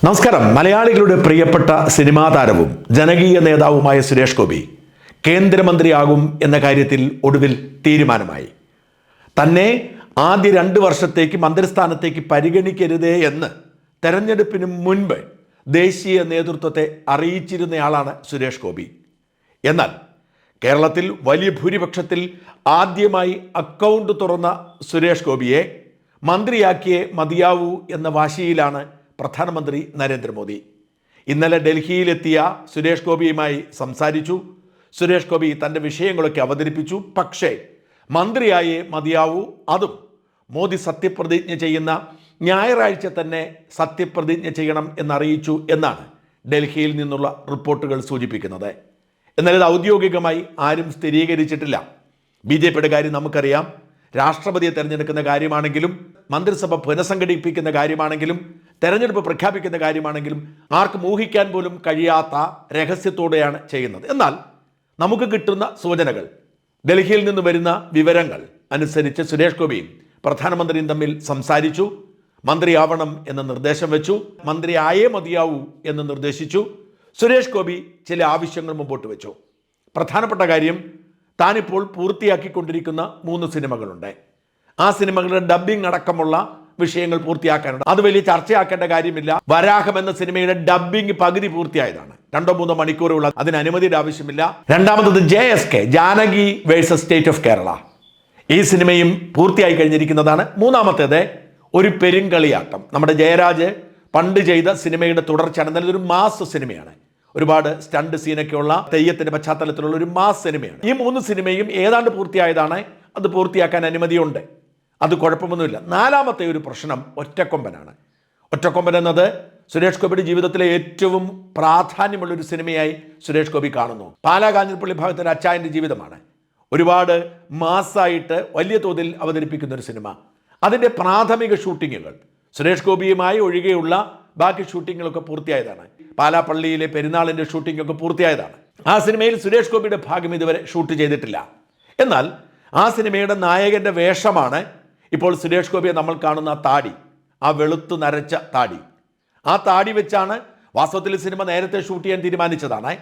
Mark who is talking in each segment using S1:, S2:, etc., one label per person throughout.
S1: നമസ്കാരം. മലയാളികളുടെ പ്രിയപ്പെട്ട സിനിമാ താരവും ജനകീയ നേതാവുമായ സുരേഷ് ഗോപി കേന്ദ്രമന്ത്രിയാകും എന്ന കാര്യത്തിൽ ഒടുവിൽ തീരുമാനമായി. തന്നെ ആദ്യ രണ്ട് വർഷത്തേക്ക് മന്ത്രിസ്ഥാനത്തേക്ക് പരിഗണിക്കരുതേ എന്ന് തെരഞ്ഞെടുപ്പിന് മുൻപ് ദേശീയ നേതൃത്വത്തെ അറിയിച്ചിരുന്നയാളാണ് സുരേഷ് ഗോപി. എന്നാൽ കേരളത്തിൽ വലിയ ഭൂരിപക്ഷത്തിൽ ആദ്യമായി അക്കൗണ്ട് തുറന്ന സുരേഷ് ഗോപിയെ മന്ത്രിയാക്കിയേ മതിയാവൂ എന്ന വാശിയിലാണ് പ്രധാനമന്ത്രി നരേന്ദ്രമോദി. ഇന്നലെ ഡൽഹിയിലെത്തിയ സുരേഷ് ഗോപിയുമായി സംസാരിച്ചു. സുരേഷ് ഗോപി തന്റെ വിഷയങ്ങളൊക്കെ അവതരിപ്പിച്ചു. പക്ഷേ മന്ത്രിയായേ മതിയാവൂ. അതും മോദി സത്യപ്രതിജ്ഞ ചെയ്യുന്ന ഞായറാഴ്ച തന്നെ സത്യപ്രതിജ്ഞ ചെയ്യണം എന്നറിയിച്ചു എന്നാണ് ഡൽഹിയിൽ നിന്നുള്ള റിപ്പോർട്ടുകൾ സൂചിപ്പിക്കുന്നത്. എന്നാൽ ഇത് ഔദ്യോഗികമായി ആരും സ്ഥിരീകരിച്ചിട്ടില്ല. ബി ജെ പിയുടെ കാര്യം നമുക്കറിയാം. രാഷ്ട്രപതിയെ തിരഞ്ഞെടുക്കുന്ന കാര്യമാണെങ്കിലും മന്ത്രിസഭ പുനഃസംഘടിപ്പിക്കുന്ന കാര്യമാണെങ്കിലും തെരഞ്ഞെടുപ്പ് പ്രഖ്യാപിക്കുന്ന കാര്യമാണെങ്കിലും ആർക്കും ഊഹിക്കാൻ പോലും കഴിയാത്ത രഹസ്യത്തോടെയാണ് ചെയ്യുന്നത്. എന്നാൽ നമുക്ക് കിട്ടുന്ന സൂചനകൾ ഡൽഹിയിൽ നിന്ന് വരുന്ന വിവരങ്ങൾ അനുസരിച്ച് സുരേഷ് ഗോപിയും പ്രധാനമന്ത്രിയും തമ്മിൽ സംസാരിച്ചു മന്ത്രിയാവണം എന്ന നിർദ്ദേശം വെച്ചു മന്ത്രി ആയേ മതിയാവൂ എന്ന് നിർദ്ദേശിച്ചു സുരേഷ് ഗോപി ചില ആവശ്യങ്ങൾ മുമ്പോട്ട് വെച്ചു. പ്രധാനപ്പെട്ട കാര്യം താനിപ്പോൾ പൂർത്തിയാക്കിക്കൊണ്ടിരിക്കുന്ന മൂന്ന് സിനിമകളുണ്ട്. ആ സിനിമകളുടെ ഡബ്ബിംഗ് അടക്കമുള്ള വിഷയങ്ങൾ പൂർത്തിയാക്കാനുണ്ട്. അത് വലിയ ചർച്ചയാക്കേണ്ട കാര്യമില്ല. വരാഹം എന്ന സിനിമയുടെ ഡബ്ബിംഗ് പകുതി പൂർത്തിയായതാണ്. രണ്ടോ മൂന്നോ മണിക്കൂറുള്ള അതിന് അനുമതിയുടെ ആവശ്യമില്ല. രണ്ടാമത്തത് J S K Janaki versus state of Kerala ഈ സിനിമയും പൂർത്തിയായി കഴിഞ്ഞിരിക്കുന്നതാണ്. മൂന്നാമത്തേത് ഒരു പെരുങ്കളിയാട്ടം. നമ്മുടെ ജയരാജ് പണ്ട് ചെയ്ത സിനിമയുടെ തുടർച്ചയാണ്. എന്നാലും ഇതൊരു മാസ് സിനിമയാണ്. ഒരുപാട് സ്റ്റണ്ട് സീനൊക്കെയുള്ള തെയ്യത്തിന്റെ പശ്ചാത്തലത്തിലുള്ള ഒരു മാസ് സിനിമയാണ്. ഈ മൂന്ന് സിനിമയും ഏതാണ്ട് പൂർത്തിയായതാണ്. അത് പൂർത്തിയാക്കാൻ അനുമതിയുണ്ട്. അത് കുഴപ്പമൊന്നുമില്ല. നാലാമത്തെ ഒരു പ്രശ്നം ഒറ്റക്കൊമ്പനാണ്. ഒറ്റക്കൊമ്പൻ എന്നത് സുരേഷ് ഗോപിയുടെ ജീവിതത്തിലെ ഏറ്റവും പ്രാധാന്യമുള്ള ഒരു സിനിമയായി സുരേഷ് ഗോപി കാണുന്നു. പാലാ കാഞ്ഞിരപ്പള്ളി ഭാഗത്തിന്റെ അച്ചായന്റെ ജീവിതമാണ്. ഒരുപാട് മാസായിട്ട് വലിയ തോതിൽ അവതരിപ്പിക്കുന്ന ഒരു സിനിമ. അതിന്റെ പ്രാഥമിക ഷൂട്ടിങ്ങുകൾ സുരേഷ് ഗോപിയുമായി ഒഴികെയുള്ള ബാക്കി ഷൂട്ടിങ്ങുകളൊക്കെ പൂർത്തിയായതാണ്. പാലാപ്പള്ളിയിലെ പെരുന്നാളിന്റെ ഷൂട്ടിങ്ങൊക്കെ പൂർത്തിയായതാണ്. ആ സിനിമയിൽ സുരേഷ് ഗോപിയുടെ ഭാഗം ഇതുവരെ ഷൂട്ട് ചെയ്തിട്ടില്ല. എന്നാൽ ആ സിനിമയുടെ നായകന്റെ വേഷമാണ് ഇപ്പോൾ സുരേഷ് ഗോപിയെ നമ്മൾ കാണുന്ന താടി ആ വെളുത്തു നരച്ച താടി. ആ താടി വെച്ചാണ് വാസ്തവത്തിൽ സിനിമ നേരത്തെ ഷൂട്ട് ചെയ്യാൻ തീരുമാനിച്ചതാണ്.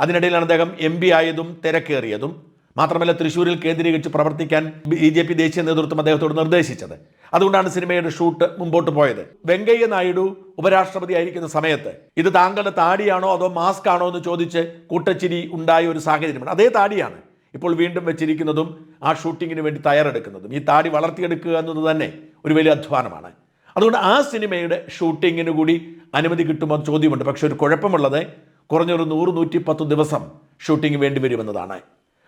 S1: അതിനിടയിലാണ് അദ്ദേഹം എം പി ആയതും തിരക്കേറിയതും. മാത്രമല്ല തൃശ്ശൂരിൽ കേന്ദ്രീകരിച്ച് പ്രവർത്തിക്കാൻ ബി ജെ പി ദേശീയ നേതൃത്വം അദ്ദേഹത്തോട് നിർദ്ദേശിച്ചത്. അതുകൊണ്ടാണ് സിനിമയുടെ ഷൂട്ട് മുമ്പോട്ട് പോയത്. വെങ്കയ്യ നായിഡു ഉപരാഷ്ട്രപതി ആയിരിക്കുന്ന സമയത്ത് ഇത് താങ്കളുടെ താടിയാണോ അതോ മാസ്ക് ആണോ എന്ന് ചോദിച്ച് കൂട്ടച്ചിരി ഉണ്ടായ ഒരു സാഹചര്യമാണ്. അതേ താടിയാണ്. ഇപ്പോൾ വീണ്ടും വെച്ചിരിക്കുന്നതും ആ ഷൂട്ടിങ്ങിന് വേണ്ടി തയ്യാറെടുക്കുന്നതും. ഈ താടി വളർത്തിയെടുക്കുക എന്നത് തന്നെ ഒരു വലിയ അധ്വാനമാണ്. അതുകൊണ്ട് ആ സിനിമയുടെ ഷൂട്ടിങ്ങിന് കൂടി അനുമതി കിട്ടുമോ ചോദ്യമുണ്ട്. പക്ഷേ ഒരു കുഴപ്പമുള്ളത് കുറഞ്ഞൊരു നൂറ് നൂറ്റി പത്ത് ദിവസം ഷൂട്ടിംഗ് വേണ്ടി വരുമെന്നതാണ്.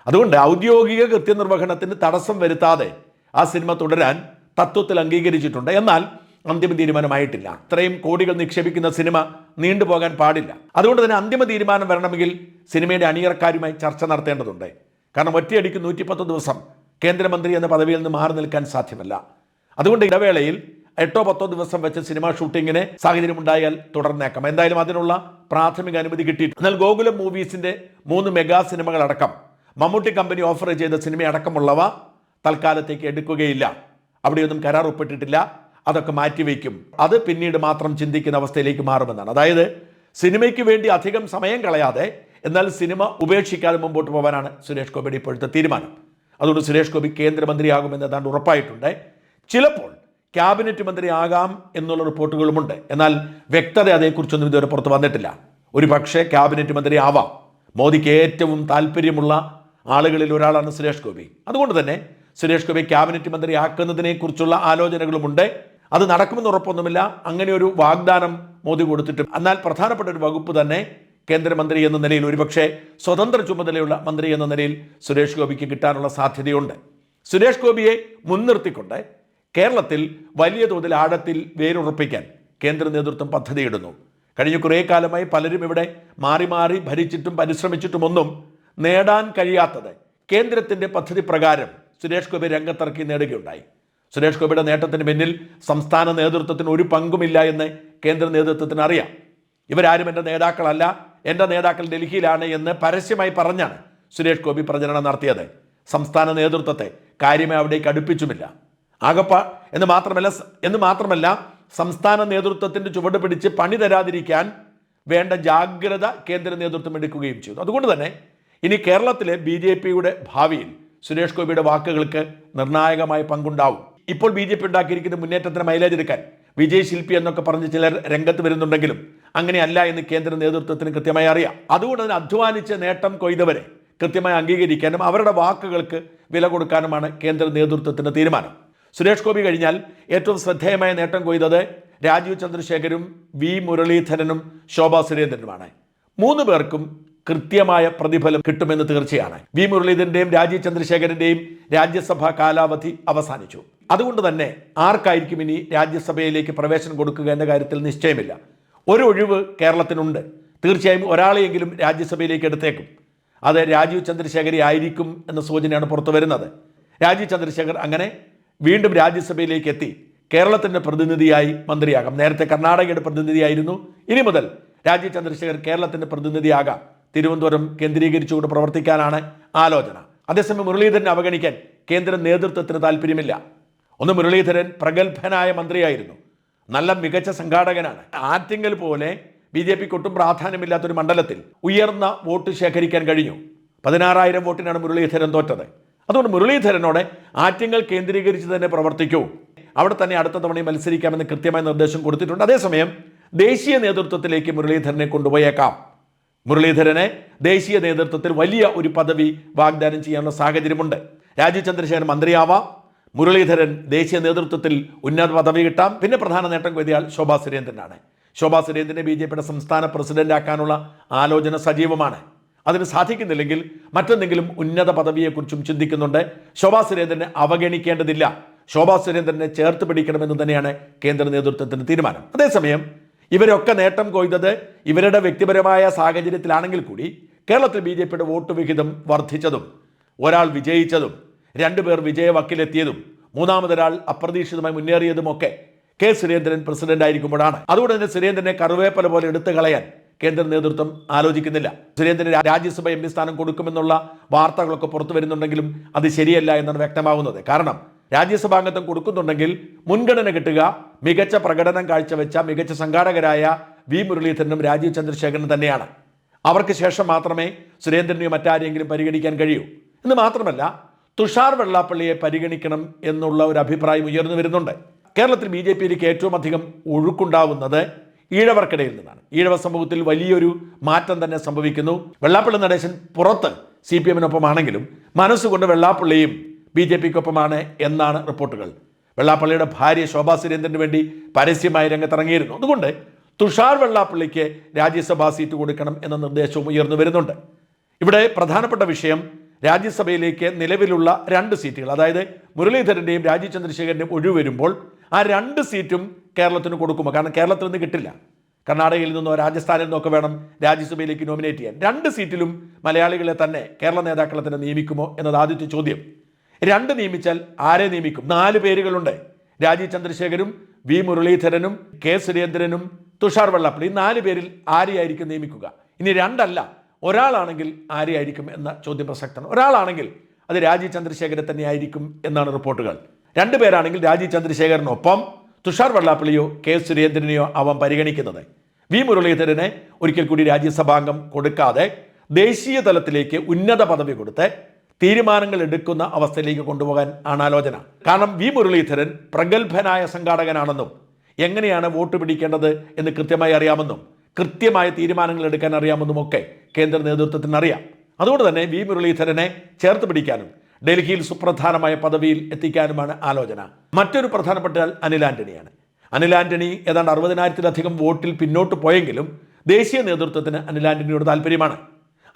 S1: അതുകൊണ്ട് ഔദ്യോഗിക കൃത്യനിർവഹണത്തിന് തടസ്സം വരുത്താതെ ആ സിനിമ തുടരാൻ തത്വത്തിൽ അംഗീകരിച്ചിട്ടുണ്ട്. എന്നാൽ അന്തിമ തീരുമാനമായിട്ടില്ല. അത്രയും കോടികൾ നിക്ഷേപിക്കുന്ന സിനിമ നീണ്ടുപോകാൻ പാടില്ല. അതുകൊണ്ട് തന്നെ അന്തിമ തീരുമാനം വരണമെങ്കിൽ സിനിമയുടെ അണിയറക്കാരുമായി ചർച്ച നടത്തേണ്ടതുണ്ട്. കാരണം ഒറ്റയടിക്ക് നൂറ്റിപ്പത്ത് ദിവസം കേന്ദ്രമന്ത്രി എന്ന പദവിയിൽ നിന്ന് മാറി നിൽക്കാൻ സാധ്യമല്ല. അതുകൊണ്ട് ഇടവേളയിൽ എട്ടോ പത്തോ ദിവസം വെച്ച് സിനിമ ഷൂട്ടിങ്ങിന് സാഹചര്യം ഉണ്ടായാൽ തുടർന്നേക്കാം. എന്തായാലും അതിനുള്ള പ്രാഥമിക അനുമതി കിട്ടിയിട്ടുണ്ട്. എന്നാൽ ഗോകുലം മൂവീസിന്റെ മൂന്ന് മെഗാ സിനിമകൾ അടക്കം മമ്മൂട്ടി കമ്പനി ഓഫർ ചെയ്ത സിനിമ അടക്കമുള്ളവ തൽക്കാലത്തേക്ക് എടുക്കുകയില്ല. അവിടെയൊന്നും കരാർ ഒപ്പിട്ടിട്ടില്ല. അതൊക്കെ മാറ്റിവെക്കും. അത് പിന്നീട് മാത്രം ചിന്തിക്കുന്ന അവസ്ഥയിലേക്ക് മാറുമെന്നാണ്. അതായത് സിനിമയ്ക്ക് വേണ്ടി അധികം സമയം കളയാതെ എന്നാൽ സിനിമ ഉപേക്ഷിക്കാതെ മുമ്പോട്ട് പോകാനാണ് സുരേഷ് ഗോപിയുടെ ഇപ്പോഴത്തെ തീരുമാനം. അതുകൊണ്ട് സുരേഷ് ഗോപി കേന്ദ്രമന്ത്രിയാകുമെന്ന് ഏതാണ്ട് ഉറപ്പായിട്ടുണ്ട്. ചിലപ്പോൾ ക്യാബിനറ്റ് മന്ത്രിയാകാം എന്നുള്ള റിപ്പോർട്ടുകളുമുണ്ട്. എന്നാൽ വ്യക്തത അതേക്കുറിച്ചൊന്നും ഇതുവരെ പുറത്ത് വന്നിട്ടില്ല. ഒരു പക്ഷേ ക്യാബിനറ്റ് മന്ത്രി ആവാം. മോദിക്ക് ഏറ്റവും താല്പര്യമുള്ള ആളുകളിൽ ഒരാളാണ് സുരേഷ് ഗോപി. അതുകൊണ്ട് തന്നെ സുരേഷ് ഗോപി ക്യാബിനറ്റ് മന്ത്രി ആക്കുന്നതിനെ കുറിച്ചുള്ള ആലോചനകളുമുണ്ട്. അത് നടക്കുമെന്ന് ഉറപ്പൊന്നുമില്ല. അങ്ങനെ ഒരു വാഗ്ദാനം മോദി കൊടുത്തിട്ടും എന്നാൽ പ്രധാനപ്പെട്ട ഒരു വകുപ്പ് തന്നെ കേന്ദ്രമന്ത്രി എന്ന നിലയിൽ ഒരുപക്ഷെ സ്വതന്ത്ര ചുമതലയുള്ള മന്ത്രി എന്ന നിലയിൽ സുരേഷ് ഗോപിക്ക് കിട്ടാനുള്ള സാധ്യതയുണ്ട്. സുരേഷ് ഗോപിയെ മുൻനിർത്തിക്കൊണ്ട് കേരളത്തിൽ വലിയ തോതിൽ ആഴത്തിൽ വേരുറപ്പിക്കാൻ കേന്ദ്ര നേതൃത്വം പദ്ധതിയിടുന്നു. കഴിഞ്ഞ കുറേ കാലമായി പലരും ഇവിടെ മാറി മാറി ഭരിച്ചിട്ടും പരിശ്രമിച്ചിട്ടുമൊന്നും നേടാൻ കഴിയാത്തത് കേന്ദ്രത്തിന്റെ പദ്ധതി പ്രകാരം സുരേഷ് ഗോപി രംഗത്തിറക്കി നേടുകയുണ്ടായി. സുരേഷ് ഗോപിയുടെ നേട്ടത്തിന് പിന്നിൽ സംസ്ഥാന നേതൃത്വത്തിന് ഒരു പങ്കുമില്ല എന്ന് കേന്ദ്ര നേതൃത്വത്തിന് അറിയാം. ഇവരാരും എന്റെ നേതാക്കളല്ല. എന്റെ നേതാക്കൾ ഡൽഹിയിലാണ് എന്ന് പരസ്യമായി പറഞ്ഞാണ് സുരേഷ് ഗോപി പ്രചരണം നടത്തിയത്. സംസ്ഥാന നേതൃത്വത്തെ കാര്യമായി അവിടേക്ക് അടുപ്പിച്ചുമില്ല. ആകപ്പ എന്ന് മാത്രമല്ല എന്ന് മാത്രമല്ല സംസ്ഥാന നേതൃത്വത്തിന്റെ ചുവട് പിടിച്ച് പണി തരാതിരിക്കാൻ വേണ്ട ജാഗ്രത കേന്ദ്ര നേതൃത്വം എടുക്കുകയും ചെയ്തു. അതുകൊണ്ട് തന്നെ ഇനി കേരളത്തിലെ ബി ജെ പിയുടെ ഭാവിയിൽ സുരേഷ് ഗോപിയുടെ വാക്കുകൾക്ക് നിർണായകമായ പങ്കുണ്ടാവും. ഇപ്പോൾ ബി ജെ പി ഉണ്ടാക്കിയിരിക്കുന്ന മുന്നേറ്റത്തിന് മൈലേജ് എടുക്കാൻ വിജയ് ശില്പി എന്നൊക്കെ പറഞ്ഞ് ചിലർ രംഗത്ത് വരുന്നുണ്ടെങ്കിലും അങ്ങനെയല്ല എന്ന് കേന്ദ്ര നേതൃത്വത്തിന് കൃത്യമായി അറിയാം. അതുകൊണ്ട് തന്നെ അധ്വാനിച്ച് നേട്ടം കൊയ്തവരെ കൃത്യമായി അംഗീകരിക്കാനും അവരുടെ വാക്കുകൾക്ക് വില കൊടുക്കാനുമാണ് കേന്ദ്ര നേതൃത്വത്തിന്റെ തീരുമാനം. സുരേഷ് ഗോപി കഴിഞ്ഞാൽ ഏറ്റവും ശ്രദ്ധേയമായ നേട്ടം കൊയ്തത് രാജീവ് ചന്ദ്രശേഖരും വി മുരളീധരനും ശോഭാ സുരേന്ദ്രനുമാണ്. മൂന്ന് പേർക്കും കൃത്യമായ പ്രതിഫലം കിട്ടുമെന്ന് തീർച്ചയാണ്. വി മുരളീധരന്റെയും രാജീവ് ചന്ദ്രശേഖരന്റെയും രാജ്യസഭാ കാലാവധി അവസാനിച്ചു. അതുകൊണ്ട് തന്നെ ആർക്കായിരിക്കും ഇനി രാജ്യസഭയിലേക്ക് പ്രവേശനം കൊടുക്കുക എന്ന കാര്യത്തിൽ നിശ്ചയമില്ല. ഒരു ഒഴിവ് കേരളത്തിനുണ്ട്. തീർച്ചയായും ഒരാളെയെങ്കിലും രാജ്യസഭയിലേക്ക് എടുത്തേക്കും. അത് രാജീവ് ചന്ദ്രശേഖരി ആയിരിക്കും എന്ന സൂചനയാണ് പുറത്തു വരുന്നത്. രാജീവ് ചന്ദ്രശേഖർ അങ്ങനെ വീണ്ടും രാജ്യസഭയിലേക്ക് എത്തി. കേരളത്തിന്റെ പ്രതിനിധിയായി മന്ത്രിയാകാം. നേരത്തെ കർണാടകയുടെ പ്രതിനിധിയായിരുന്നു. ഇനി മുതൽ രാജീവ് ചന്ദ്രശേഖർ കേരളത്തിന്റെ പ്രതിനിധിയാകാം. തിരുവനന്തപുരം കേന്ദ്രീകരിച്ചുകൊണ്ട് പ്രവർത്തിക്കാനാണ് ആലോചന. അതേസമയം മുരളീധരനെ അവഗണിക്കാൻ കേന്ദ്ര നേതൃത്വത്തിന് താല്പര്യമില്ല ഒന്ന് മുരളീധരൻ പ്രഗത്ഭനായ മന്ത്രിയായിരുന്നു. നല്ല മികച്ച സംഘാടകനാണ്. ആറ്റിങ്ങൽ പോലെ ബി ജെ പിക്ക് ഒട്ടും പ്രാധാന്യമില്ലാത്തൊരു മണ്ഡലത്തിൽ ഉയർന്ന വോട്ട് ശേഖരിക്കാൻ കഴിഞ്ഞു. പതിനാറായിരം വോട്ടിനാണ് മുരളീധരൻ തോറ്റത്. അതുകൊണ്ട് മുരളീധരനോട് ആറ്റിങ്ങൽ കേന്ദ്രീകരിച്ച് തന്നെ പ്രവർത്തിക്കൂ. അവിടെ തന്നെ അടുത്ത തവണയും മത്സരിക്കാമെന്ന് കൃത്യമായ നിർദ്ദേശം കൊടുത്തിട്ടുണ്ട്. അതേസമയം ദേശീയ നേതൃത്വത്തിലേക്ക് മുരളീധരനെ കൊണ്ടുപോയേക്കാം. മുരളീധരനെ ദേശീയ നേതൃത്വത്തിൽ വലിയ ഒരു പദവി വാഗ്ദാനം ചെയ്യാനുള്ള സാഹചര്യമുണ്ട്. രാജീവ് ചന്ദ്രശേഖരൻ മന്ത്രിയാവാം. മുരളീധരൻ ദേശീയ നേതൃത്വത്തിൽ ഉന്നത പദവി കിട്ടാം. പിന്നെ പ്രധാന നേട്ടം കൊയ്തിയാൽ ശോഭാ സുരേന്ദ്രനാണ്. ശോഭാ സുരേന്ദ്രനെ ബി ജെ പിയുടെ സംസ്ഥാന പ്രസിഡന്റ് ആക്കാനുള്ള ആലോചന സജീവമാണ്. അതിന് സാധിക്കുന്നില്ലെങ്കിൽ മറ്റെന്തെങ്കിലും ഉന്നത പദവിയെക്കുറിച്ചും ചിന്തിക്കുന്നുണ്ട്. ശോഭാ സുരേന്ദ്രനെ അവഗണിക്കേണ്ടതില്ല. ശോഭാ സുരേന്ദ്രനെ ചേർത്ത് പിടിക്കണമെന്ന് തന്നെയാണ് കേന്ദ്ര നേതൃത്വത്തിന്റെ തീരുമാനം. അതേസമയം ഇവരൊക്കെ നേട്ടം കൊയ്തത് ഇവരുടെ വ്യക്തിപരമായ സാഹചര്യത്തിലാണെങ്കിൽ കൂടി കേരളത്തിൽ ബി ജെ പിയുടെ വോട്ട് വിഹിതം വർദ്ധിച്ചതും ഒരാൾ വിജയിച്ചതും രണ്ടുപേർ വിജയവക്കിലെത്തിയതും മൂന്നാമതൊരാൾ അപ്രതീക്ഷിതമായി മുന്നേറിയതുമൊക്കെ കെ സുരേന്ദ്രൻ പ്രസിഡന്റ് ആയിരിക്കുമ്പോഴാണ്. അതുകൊണ്ട് തന്നെ സുരേന്ദ്രനെ കറുവേപ്പല പോലെ എടുത്തു കളയാൻ കേന്ദ്ര നേതൃത്വം ആലോചിക്കുന്നില്ല. സുരേന്ദ്രന് രാജ്യസഭ എം പി സ്ഥാനം കൊടുക്കുമെന്നുള്ള വാർത്തകളൊക്കെ പുറത്തു വരുന്നുണ്ടെങ്കിലും അത് ശരിയല്ല എന്നാണ് വ്യക്തമാവുന്നത്. കാരണം രാജ്യസഭാംഗത്വം കൊടുക്കുന്നുണ്ടെങ്കിൽ മുൻഗണന കിട്ടുക മികച്ച പ്രകടനം കാഴ്ചവെച്ച മികച്ച സംഘാടകരായ വി മുരളീധരനും രാജീവ് ചന്ദ്രശേഖരനും തന്നെയാണ്. അവർക്ക് ശേഷം മാത്രമേ സുരേന്ദ്രനെയോ മറ്റാരെങ്കിലും പരിഗണിക്കാൻ കഴിയൂ. എന്ന് മാത്രമല്ല തുഷാർ വെള്ളാപ്പള്ളിയെ പരിഗണിക്കണം എന്നുള്ള ഒരു അഭിപ്രായം ഉയർന്നു വരുന്നുണ്ട്. കേരളത്തിൽ ബി ജെ പിയിലേക്ക് ഏറ്റവും അധികം ഒഴുക്കുണ്ടാവുന്നത് ഈഴവർക്കിടയിൽ നിന്നാണ്. ഈഴവ സമൂഹത്തിൽ വലിയൊരു മാറ്റം തന്നെ സംഭവിക്കുന്നു. വെള്ളാപ്പള്ളി നടേശൻ പുറത്ത് സി പി എമ്മിനൊപ്പമാണെങ്കിലും മനസ്സുകൊണ്ട് വെള്ളാപ്പള്ളിയും ബി ജെ പിക്കൊപ്പമാണ് എന്നാണ് റിപ്പോർട്ടുകൾ. വെള്ളാപ്പള്ളിയുടെ ഭാര്യ ശോഭാ സുരേന്ദ്രന് വേണ്ടി പരസ്യമായി രംഗത്തിറങ്ങിയിരുന്നു. അതുകൊണ്ട് തുഷാർ വെള്ളാപ്പള്ളിക്ക് രാജ്യസഭാ സീറ്റ് കൊടുക്കണം എന്ന നിർദ്ദേശവും ഉയർന്നു വരുന്നുണ്ട്. ഇവിടെ പ്രധാനപ്പെട്ട വിഷയം രാജ്യസഭയിലേക്ക് നിലവിലുള്ള രണ്ട് സീറ്റുകൾ അതായത് മുരളീധരന്റെയും രാജീവ് ചന്ദ്രശേഖരന്റെയും ഒഴിവ് വരുമ്പോൾ ആ രണ്ട് സീറ്റും കേരളത്തിന് കൊടുക്കുമോ? കാരണം കേരളത്തിൽ നിന്ന് കിട്ടില്ല. കർണാടകയിൽ നിന്നോ രാജസ്ഥാനിൽ നിന്നോ ഒക്കെ വേണം രാജ്യസഭയിലേക്ക് നോമിനേറ്റ് ചെയ്യാൻ. രണ്ട് സീറ്റിലും മലയാളികളെ തന്നെ കേരള നേതാക്കളെ തന്നെ നിയമിക്കുമോ എന്നത് ആദ്യത്തെ ചോദ്യം. രണ്ട് നിയമിച്ചാൽ ആരെ നിയമിക്കും? നാല് പേരുകളുണ്ട്. രാജീവ് ചന്ദ്രശേഖരും വി മുരളീധരനും കെ സുരേന്ദ്രനും തുഷാർ വെള്ളാപ്പള്ളി. ഈ നാല് പേരിൽ ആരെയായിരിക്കും നിയമിക്കുക? ഇനി രണ്ടല്ല. ഒരാളാണെങ്കിൽ ആരെയായിരിക്കും എന്ന ചോദ്യം പ്രസക്തമാണ് ഒരാളാണെങ്കിൽ അത് രാജീവ് ചന്ദ്രശേഖരൻ തന്നെ ആയിരിക്കും എന്നാണ് റിപ്പോർട്ടുകൾ. രണ്ടു പേരാണെങ്കിൽ രാജീവ് ചന്ദ്രശേഖരനൊപ്പം തുഷാർ വെള്ളാപ്പള്ളിയോ കെ സുരേന്ദ്രനെയോ അവൻ പരിഗണിക്കുന്നത്. വി മുരളീധരനെ ഒരിക്കൽ കൂടി രാജ്യസഭാംഗം കൊടുക്കാതെ ദേശീയ തലത്തിലേക്ക് ഉന്നത പദവി കൊടുത്ത് തീരുമാനങ്ങൾ എടുക്കുന്ന അവസ്ഥയിലേക്ക് കൊണ്ടുപോകാൻ ആണ് ആലോചന കാരണം വി മുരളീധരൻ പ്രഗത്ഭനായ സംഘാടകനാണെന്നും എങ്ങനെയാണ് വോട്ട് പിടിക്കേണ്ടത് എന്ന് കൃത്യമായി അറിയാമെന്നും കൃത്യമായ തീരുമാനങ്ങൾ എടുക്കാൻ അറിയാമെന്നുമൊക്കെ കേന്ദ്ര നേതൃത്വത്തിന് അറിയാം. അതുകൊണ്ട് തന്നെ വി മുരളീധരനെ ചേർത്ത് പിടിക്കാനും ഡൽഹിയിൽ സുപ്രധാനമായ പദവിയിൽ എത്തിക്കാനുമാണ് ആലോചന. മറ്റൊരു പ്രധാനപ്പെട്ട അനിൽ ആന്റണിയാണ്. അനിൽ ആന്റണി ഏതാണ്ട് അറുപതിനായിരത്തിലധികം വോട്ടിൽ പിന്നോട്ട് പോയെങ്കിലും ദേശീയ നേതൃത്വത്തിന് അനിൽ ആന്റണിയോട് താല്പര്യമാണ്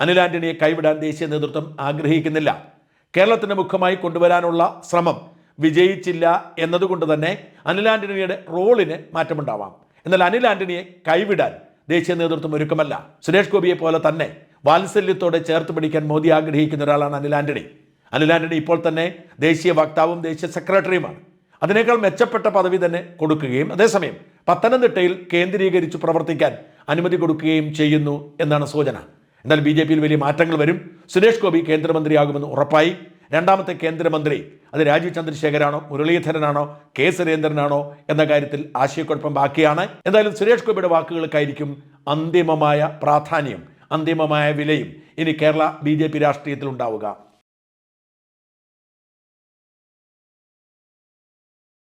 S1: അനിൽ ആന്റണിയെ കൈവിടാൻ ദേശീയ നേതൃത്വം ആഗ്രഹിക്കുന്നില്ല. കേരളത്തിന്റെ മുഖമായി കൊണ്ടുവരാനുള്ള ശ്രമം വിജയിച്ചില്ല എന്നതുകൊണ്ട് തന്നെ അനിൽ ആന്റണിയുടെ റോളിന് മാറ്റമുണ്ടാവാം. എന്നാൽ അനിൽ ആന്റണിയെ കൈവിടാൻ ദേശീയ നേതൃത്വം ഒരുക്കമല്ല. സുരേഷ് ഗോപിയെ പോലെ തന്നെ വാത്സല്യത്തോടെ ചേർത്ത് പിടിക്കാൻ മോദി ആഗ്രഹിക്കുന്ന ഒരാളാണ് അനിൽ ആന്റണി. അനിൽ ആന്റണി ഇപ്പോൾ തന്നെ ദേശീയ വക്താവും ദേശീയ സെക്രട്ടറിയുമാണ്. അതിനേക്കാൾ മെച്ചപ്പെട്ട പദവി തന്നെ കൊടുക്കുകയും അതേസമയം പത്തനംതിട്ടയിൽ കേന്ദ്രീകരിച്ച് പ്രവർത്തിക്കാൻ അനുമതി കൊടുക്കുകയും ചെയ്യുന്നു എന്നാണ് സൂചന. എന്നാൽ ബി വലിയ മാറ്റങ്ങൾ വരും. സുരേഷ് ഗോപി കേന്ദ്രമന്ത്രിയാകുമെന്ന് ഉറപ്പായി. രണ്ടാമത്തെ കേന്ദ്രമന്ത്രി അത് രാജീവ് ചന്ദ്രശേഖരാണോ മുരളീധരനാണോ കെ സുരേന്ദ്രനാണോ എന്ന കാര്യത്തിൽ ആശയക്കുഴപ്പം ബാക്കിയാണ്. എന്തായാലും സുരേഷ് ഗോപിയുടെ വാക്കുകൾക്കായിരിക്കും അന്തിമമായ പ്രാധാന്യം അന്തിമമായ വിലയും ഇനി കേരള ബി ജെ പി രാഷ്ട്രീയത്തിൽ ഉണ്ടാവുക